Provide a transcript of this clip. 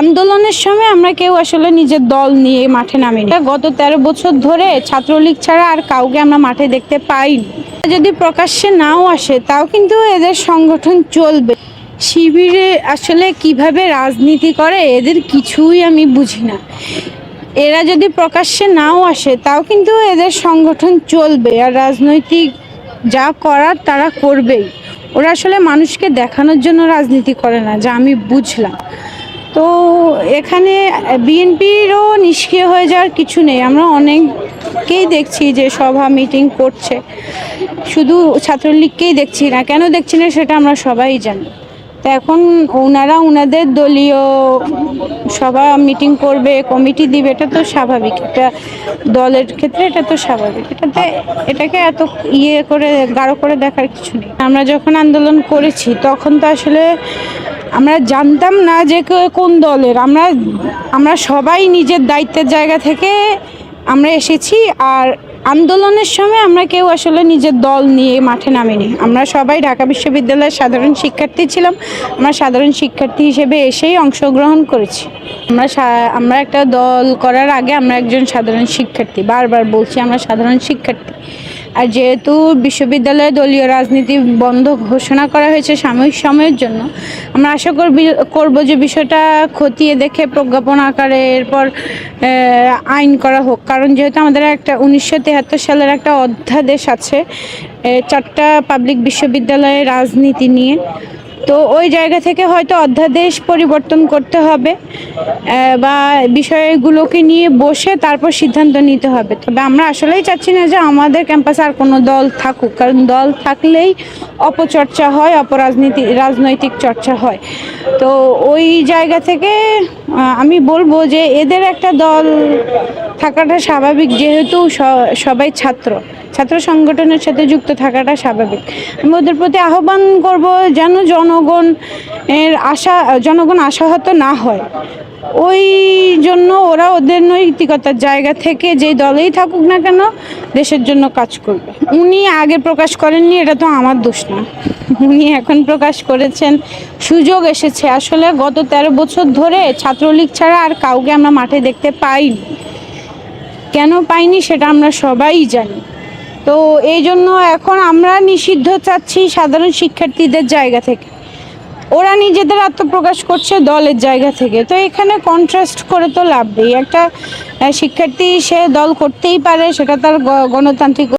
আন্দোলনের সময় আমরা কেউ আসলে নিজের দল নিয়ে মাঠে নামিনি। গত তেরো বছর ধরে ছাত্রলীগ ছাড়া আর কাউকে আমরা মাঠে দেখতে পাইনি। যদি প্রকাশ্যে নাও আসে, তাও কিন্তু এদের সংগঠন চলবে। শিবিরে আসলে কীভাবে রাজনীতি করে, এদের কিছুই আমি বুঝি না। এরা যদি প্রকাশ্যে নাও আসে, তাও কিন্তু এদের সংগঠন চলবে। আর রাজনৈতিক যা করার, তারা করবেই। ওরা আসলে মানুষকে দেখানোর জন্য রাজনীতি করে না, যা আমি বুঝলাম। এখানে বিএনপিরও নিষ্ক্রিয় হয়ে যাওয়ার কিছু নেই। আমরা অনেককেই দেখছি যে সভা, মিটিং করছে। শুধু ছাত্রলীগকেই দেখছি না। কেন দেখছি না সেটা আমরা সবাই জানি। তো এখন ওনারা ওনাদের দলীয় সভা, মিটিং করবে, কমিটি দিবে, এটা তো স্বাভাবিক। এটা দলের ক্ষেত্রে এটা তো স্বাভাবিক। এটাতে এটাকে এত ইয়ে করে, গাঢ় করে দেখার কিছু নেই। আমরা যখন আন্দোলন করেছি, তখন তো আসলে আমরা জানতাম না যে কোন দলের। আমরা আমরা সবাই নিজের দায়িত্বের জায়গা থেকে আমরা এসেছি আর আন্দোলনের সময় আমরা কেউ আসলে নিজের দল নিয়ে মাঠে নামিনি। আমরা সবাই ঢাকা বিশ্ববিদ্যালয়ের সাধারণ শিক্ষার্থী ছিলাম। আমরা সাধারণ শিক্ষার্থী হিসেবে এসেই অংশগ্রহণ করেছি। আমরা আমরা একটা দল করার আগে আমরা একজন সাধারণ শিক্ষার্থী। বারবার বলছি আমরা সাধারণ শিক্ষার্থী। আর যেহেতু বিশ্ববিদ্যালয়ে দলীয় রাজনীতি বন্ধ ঘোষণা করা হয়েছে সাময়িক সময়ের জন্য, আমরা আশা করবি, করব যে বিষয়টা খতিয়ে দেখে প্রজ্ঞাপন আকারে এরপর আইন করা হোক। কারণ যেহেতু আমাদের একটা উনিশশো সালের একটা অধ্যাদেশ আছে চারটা পাবলিক বিশ্ববিদ্যালয়ের রাজনীতি নিয়ে। তো ওই জায়গা থেকে হয়তো অধ্যাদেশ পরিবর্তন করতে হবে বা বিষয়গুলোকে নিয়ে বসে তারপর সিদ্ধান্ত নিতে হবে। তবে আমরা আসলেই চাচ্ছি না যে আমাদের ক্যাম্পাসে আর কোনো দল থাকুক, কারণ দল থাকলেই অপচর্চা হয়, অপরাজনীতি, রাজনৈতিক চর্চা হয়। তো ওই জায়গা থেকে আমি বলব যে এদের একটা দল থাকাটা স্বাভাবিক, যেহেতু সবাই ছাত্র। ছাত্র সংগঠনের সাথে যুক্ত থাকাটা স্বাভাবিক। আমি ওদের প্রতি আহ্বান করব যেন জনগণ এর আশা, জনগণ আশাহত না হয়। ওই জন্য ওরা ওদের নৈতিকতার জায়গা থেকে যে দলেই থাকুক না কেন, দেশের জন্য কাজ করবে। উনি আগে প্রকাশ করেননি, এটা তো আমার দোষ না। উনি এখন প্রকাশ করেছেন, সুযোগ এসেছে। আসলে গত তেরো বছর ধরে ছাত্রলীগ ছাড়া আর কাউকে আমরা মাঠে দেখতে পাইনি। কেন পাইনি সেটা আমরা সবাই জানি। তো এই জন্য এখন আমরা নিষিদ্ধ চাচ্ছি সাধারণ শিক্ষার্থীদের জায়গা থেকে। ওরা নিজেদের আত্মপ্রকাশ করছে দলের জায়গা থেকে। তো এখানে কন্ট্রাস্ট করে তো লাভ নেই। একটা শিক্ষার্থী সে দল করতেই পারে, সেটা তার গণতান্ত্রিক